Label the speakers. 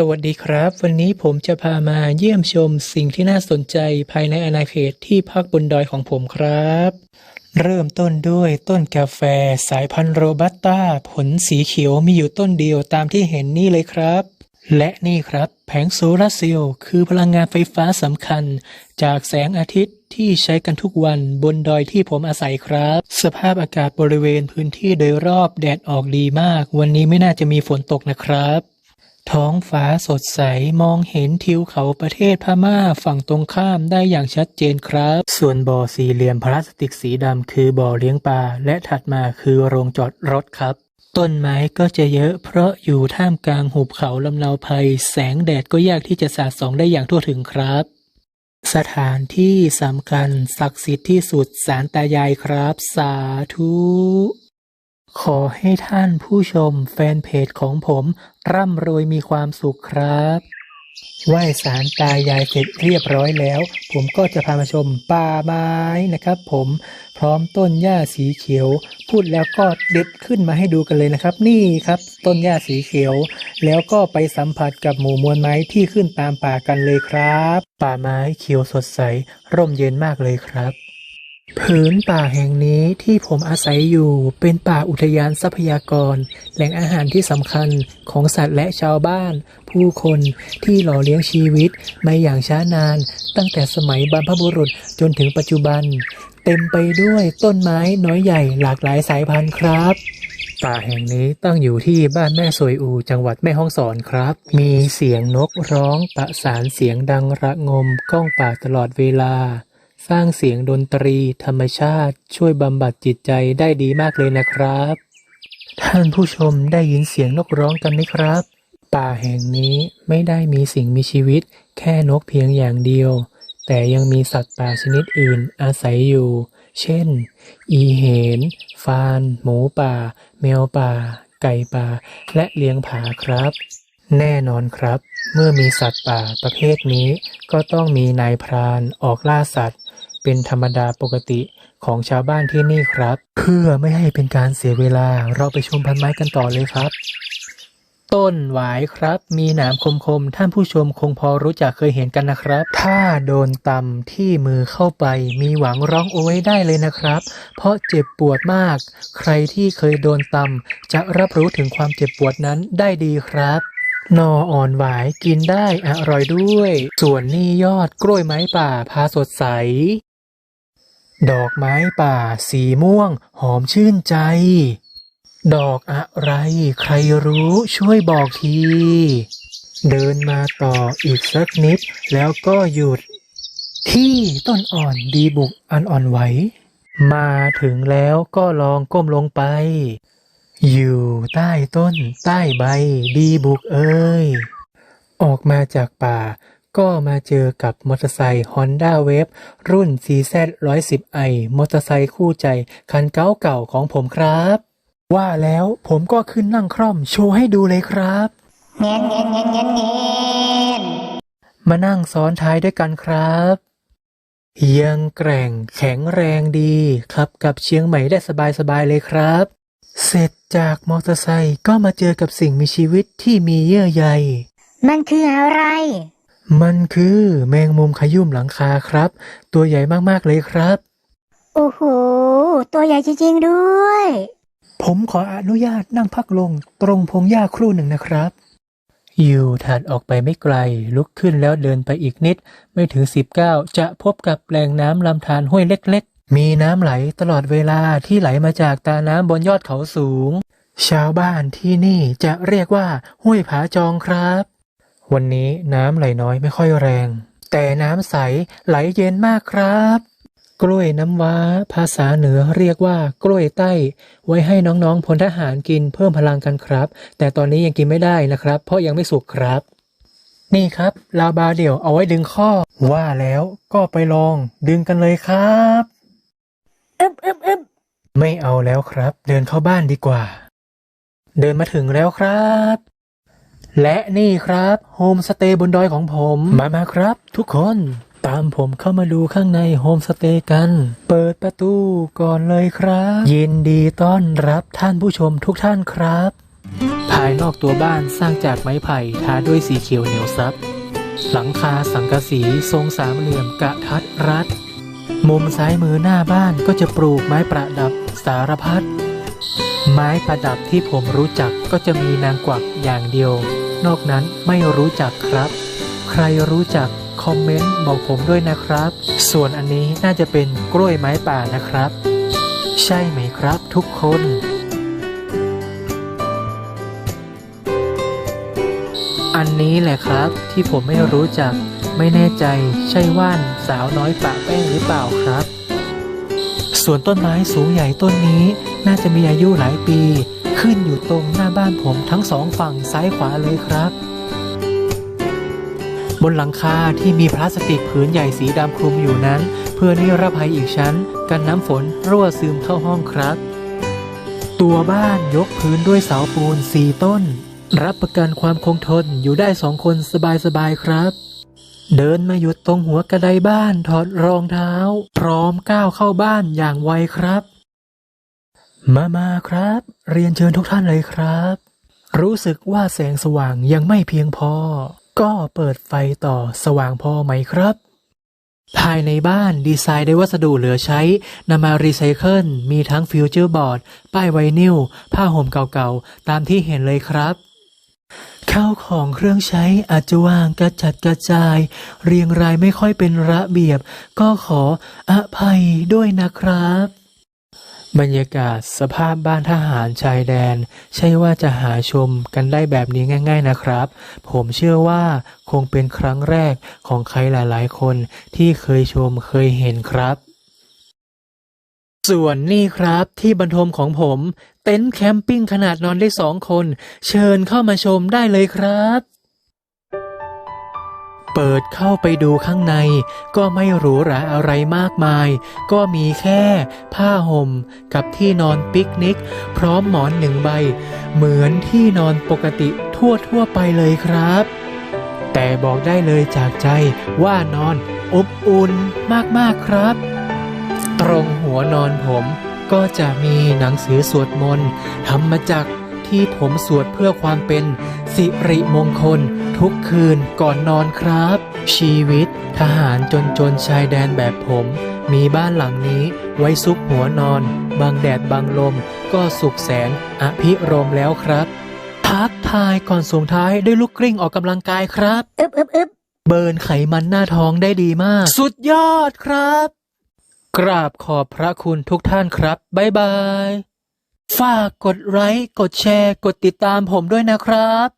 Speaker 1: สวัสดีครับ วันนี้ผมจะพามาเยี่ยมชมสิ่งที่น่าสนใจภายในอาณาเขตที่พักบนดอยของผมครับ เริ่มต้นด้วยต้นกาแฟสายพันธุ์โรบัสต้า ผลสีเขียวมีอยู่ต้นเดียวตามที่เห็นนี่เลยครับ และนี่ครับแผงโซลาร์เซลล์คือพลังงานไฟฟ้าสำคัญ จากแสงอาทิตย์ที่ใช้กันทุกวันบนดอยที่ผมอาศัยครับ สภาพอากาศบริเวณพื้นที่โดยรอบแดดออกดีมาก วันนี้ไม่น่าจะมีฝนตกนะครับ ท้องฟ้าสดใสมองเห็นทิวเขาประเทศพม่าฝั่งตรงข้ามได้อย่างชัดเจนครับ ส่วนบ่อสี่เหลี่ยมพลาสติกสีดำคือบ่อเลี้ยงปลาและถัดมาคือโรงจอดรถครับ ต้นไม้ก็จะเยอะเพราะอยู่ท่ามกลางหุบเขาลำเนาภัย แสงแดดก็ยากที่จะสาดส่องได้อย่างทั่วถึงครับ สถานที่สำคัญศักดิ์สิทธิ์ที่สุดสารตายายครับ สาธุขอให้ท่านผู้ชมแฟนเพจของผม ร่ำรวยมีความสุขครับไหว้สารตายายเสร็จเรียบร้อยแล้ว ผมก็จะพามาชมป่าไม้นะครับผมพร้อมต้นหญ้าสีเขียว พูดแล้วก็เด็ดขึ้นมาให้ดูกันเลยนะครับ นี่ครับ ต้นหญ้าสีเขียว แล้วก็ไปสัมผัสกับหมู่มวลไม้ที่ขึ้นตามป่ากันเลยครับ ป่าไม้เขียวสดใส ร่มเย็นมากเลยครับ ผืนป่าแห่งนี้ที่ผมอาศัยอยู่เป็นป่าอุทยานทรัพยากร แหล่งอาหารที่สำคัญของสัตว์และชาวบ้าน ผู้คนที่หล่อเลี้ยงชีวิตมาอย่างช้านาน ตั้งแต่สมัยบรรพบุรุษจนถึงปัจจุบัน เต็มไปด้วยต้นไม้น้อยใหญ่หลากหลายสายพันธุ์ครับป่าแห่งนี้ตั้งอยู่ที่บ้านแม่สวยอู จังหวัดแม่ฮ่องสอนครับ มีเสียงนกร้องประสานเสียงดังระงมก้องป่าตลอดเวลา สร้างเสียงดนตรีธรรมชาติช่วยบำบัดจิตใจได้ดีมากเลยนะครับ ท่านผู้ชมได้ยินเสียงนกร้องกันไหมครับ ป่าแห่งนี้ไม่ได้มีสิ่งมีชีวิต แค่นกเพียงอย่างเดียว แต่ยังมีสัตว์ป่าชนิดอื่นอาศัยอยู่ เช่น อีเห็นฟาน หมูป่า แมวป่า ไก่ป่า และเลี้ยงผาครับ แน่นอนครับ เมื่อมีสัตว์ป่าประเภทนี้ ก็ต้องมีนายพรานออกล่าสัตว์ เป็นธรรมดาปกติของชาวบ้านที่นี่ครับ เพื่อไม่ให้เป็นการเสียเวลาเราไปชมพันไม้กันต่อเลยครับ ต้นหวายครับ มีหนามคมๆท่านผู้ชมคงพอรู้จักเคยเห็นกันนะครับ ถ้าโดนตำที่มือเข้าไป มีหวังร้องโอ้ยได้เลยนะครับ เพราะเจ็บปวดมาก ใครที่เคยโดนตำจะรับรู้ถึงความเจ็บปวดนั้นได้ดีครับนออ่อนหวายกินได้อร่อยด้วย ส่วนนี่ยอดกล้วยไม้ป่าพาสดใส ดอกไม้ป่าสีม่วง หอมชื่นใจ ดอกอะไรใครรู้ช่วยบอกที เดินมาต่ออีกสักนิด แล้วก็หยุด ที่ต้นอ่อนดีบุกอันอ่อนไหว มาถึงแล้วก็ลองก้มลงไป อยู่ใต้ต้น ใต้ใบ ดีบุกเอ้ยออกมาจากป่า ก็มาเจอกับมอเตอร์ไซค์ Honda Wave รุ่น CZ 110i มอเตอร์ไซค์คู่ใจคันเก่าเก่าๆของผมครับ ว่าแล้วผมก็ขึ้นนั่งคร่อมโชว์ให้ดูเลยครับ
Speaker 2: เงี้ยเงี้ยเงี้ยเงี้ยเงี้ย
Speaker 1: มานั่งซ้อนท้ายด้วยกันครับยังแกร่งแข็งแรงดีครับกับเชียงใหม่ได้สบายๆเลยครับ เสร็จจากมอเตอร์ไซค์ก็มาเจอกับสิ่งมีชีวิตที่มีเยื่อใย
Speaker 2: มันคืออะไร
Speaker 1: มันคือแมงมุมขยุ่มหลังคาครับ ตัวใหญ่มากๆเลยครับ
Speaker 2: โอ้โห ตัวใหญ่จริงๆด้วย
Speaker 1: ผมขออนุญาตนั่งพักลงตรงพงหญ้าครู่หนึ่งนะครับอยู่ถัดออกไปไม่ไกล ลุกขึ้นแล้วเดินไปอีกนิด ไม่ถึงสิบเก้าจะพบกับแหล่งน้ำลำธารห้วยเล็กๆ มีน้ำไหลตลอดเวลาที่ไหลมาจากตาน้ำบนยอดเขาสูง ชาวบ้านที่นี่จะเรียกว่าห้วยผาจองครับ วันนี้น้ำไหลน้อยไม่ค่อยแรง แต่น้ำใสไหลเย็นมากครับ กล้วยน้ำว้า ภาษาเหนือเรียกว่ากล้วยไต้ ไว้ให้น้องๆพลทหารกินเพิ่มพลังกันครับ แต่ตอนนี้ยังกินไม่ได้นะครับ เพราะยังไม่สุกครับ นี่ครับ ลาบาเดี่ยวเอาไว้ดึงข้อ ว่าแล้วก็ไปลอง ดึงกันเลยครับ
Speaker 2: อึบอึบอึบ
Speaker 1: ไม่เอาแล้วครับ เดินเข้าบ้านดีกว่า เดินมาถึงแล้วครับ และนี่ครับโฮมสเตย์บนดอยของผม มามาครับ ทุกคนตามผมเข้ามาดูข้างในโฮมสเตย์กัน เปิดประตูก่อนเลยครับ ยินดีต้อนรับท่านผู้ชมทุกท่านครับ ภายนอกตัวบ้านสร้างจากไม้ไผ่ทาด้วยสีเขียวเหนียวซับ หลังคาสังกะสีทรงสามเหลี่ยมกะทัดรัด มุมซ้ายมือหน้าบ้านก็จะปลูกไม้ประดับสารพัด ไม้ประดับที่ผมรู้จักก็จะมีนางกวักอย่างเดียว นอกนั้นไม่รู้จักครับ ใครรู้จักคอมเมนต์บอกผมด้วยนะครับ ส่วนอันนี้น่าจะเป็นกล้วยไม้ป่านะครับ ใช่ไหมครับทุกคนอันนี้แหละครับที่ผมไม่รู้จักไม่แน่ใจใช่ว่านสาวน้อยปะแป้งหรือเปล่าครับ ส่วนต้นไม้สูงใหญ่ต้นนี้น่าจะมีอายุหลายปี ขึ้นอยู่ตรงหน้าบ้านผมทั้งสองฝั่งซ้ายขวาเลยครับ บนหลังคาที่มีพลาสติกผืนใหญ่สีดำคลุมอยู่นั้น เพื่อนิรภัยอีกชั้น กันน้ำฝนรั่วซึมเข้าห้องครับ ตัวบ้านยกพื้นด้วยเสาปูนสี่ต้น รับประกันความคงทนอยู่ได้สองคนสบายๆครับเดินมาหยุดตรงหัวกระไดบ้านถอดรองเท้า พร้อมก้าวเข้าบ้านอย่างไวครับ มามาครับ เรียนเชิญทุกท่านเลยครับ รู้สึกว่าแสงสว่างยังไม่เพียงพอ ก็เปิดไฟต่อสว่างพอไหมครับ ภายในบ้านดีไซน์ด้วยวัสดุเหลือใช้นำมารีไซเคิลมีทั้งฟิวเจอร์บอร์ด ป้ายไวนิลผ้าห่มเก่าๆ ตามที่เห็นเลยครับข้าวของเครื่องใช้อาจจะวางกระจัดกระจาย เรียงรายไม่ค่อยเป็นระเบียบ ก็ขออภัยด้วยนะครับ บรรยากาศสภาพบ้านทหารชายแดน ใช่ว่าจะหาชมกันได้แบบนี้ง่าย ๆนะครับ ผมเชื่อว่าคงเป็นครั้งแรกของใครหลายๆ คนที่เคยชมเคยเห็นครับ ส่วนนี่ครับที่บรรทมของผม เต็นท์แคมปิ้งขนาดนอนได้สองคน เชิญเข้ามาชมได้เลยครับ เปิดเข้าไปดูข้างใน ก็ไม่หรูหราอะไรมากมาย ก็มีแค่ผ้าห่มกับที่นอนปิกนิก พร้อมหมอนหนึ่งใบ เหมือนที่นอนปกติทั่วทั่วไปเลยครับ แต่บอกได้เลยจากใจว่านอนอบอุ่นมากๆครับ ตรงหัวนอนผมก็จะมีหนังสือสวดมนต์ทำมาจากที่ผมสวดเพื่อความเป็น สิริมงคล ทุกคืนก่อนนอนครับ ชีวิต ทหารจนจนๆชายแดนแบบผม มีบ้านหลังนี้ไว้ซุกหัวนอนบังแดดบังลม ก็สุขแสนอภิรมย์แล้วครับ ทักทายก่อนส่งท้ายด้วยลูกกลิ้งออกกำลังกายครับ
Speaker 2: อึบอึบอึบ
Speaker 1: เบิร์นไขมันหน้าท้องได้ดีมาก สุดยอดครับ กราบขอบพระคุณทุกท่านครับ บ๊ายบาย ฝากกดไลค์ กดแชร์ กดติดตามผมด้วยนะครับ